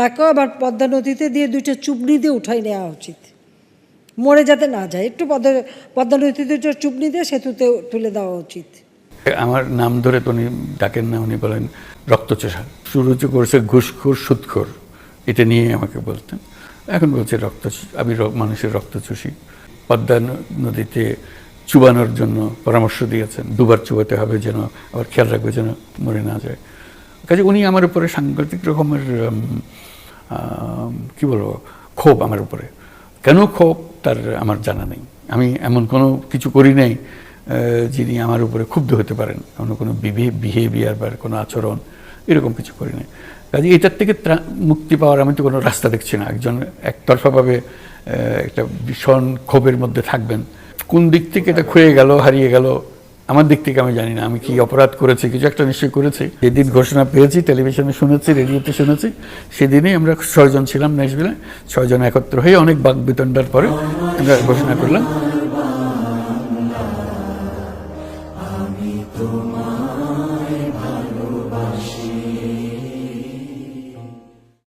তাকেও আবার পদ্মা নদীতে দিয়ে দুইটা চুবনি দিয়ে উঠাই নেওয়া উচিত। মরে যাতে না যায়, একটু পদ্মা পদ্মা নদীতে দুটো চুবনি দিয়ে সেতুতে তুলে দেওয়া উচিত। আমার নাম ধরে তো উনি ডাকেন না উনি বলেন রক্তচোষা। শুরু করেছে ঘুষখোর, সুদখোর। এটা নিয়ে আমাকে বলতেন। এখন বলছে রক্ত, আমি মানুষের রক্ত চুষি পদ্মা নদীতে চুবানোর জন্য পরামর্শ দিয়েছেন, দুবার চুবাতে হবে যেন, আবার খেয়াল রাখবে যেন মরে না যায়। কাজে উনি আমার উপরে সাংঘাতিক রকমের কি বলব, ক্ষোভ আমার উপরে। কেন ক্ষোভ? তার আমার জানা নেই। আমি এমন কোনো কিছু করি নাই যিনি আমার উপরে ক্ষুব্ধ হতে পারেন। কোনো কোনো বিহেভিয়ার বা কোনো আচরণ, এরকম কিছু করি নাই। কাজে এটার থেকে মুক্তি পাওয়ার আমি তো কোনো রাস্তা দেখছি না। একজন একতরফাভাবে একটা ভীষণ ক্ষোভের মধ্যে থাকবেন। কোন দিক থেকে এটা ক্ষয়ে গেল, হারিয়ে গেল আমার দিক থেকে আমি জানি না, আমি কি অপরাধ করেছি, কিছু একটা নিশ্চয়ই করেছি। যেদিন ঘোষণা পেয়েছি, টেলিভিশনে শুনেছি, রেডিওতে শুনেছি, সেদিনই আমরা ছয়জন ছিলাম ন্যাশভিলে, ছয়জন একত্র হয়ে অনেক বাক বিতণ্ডার পরে আমরা ঘোষণা করলাম। আমি তোমায়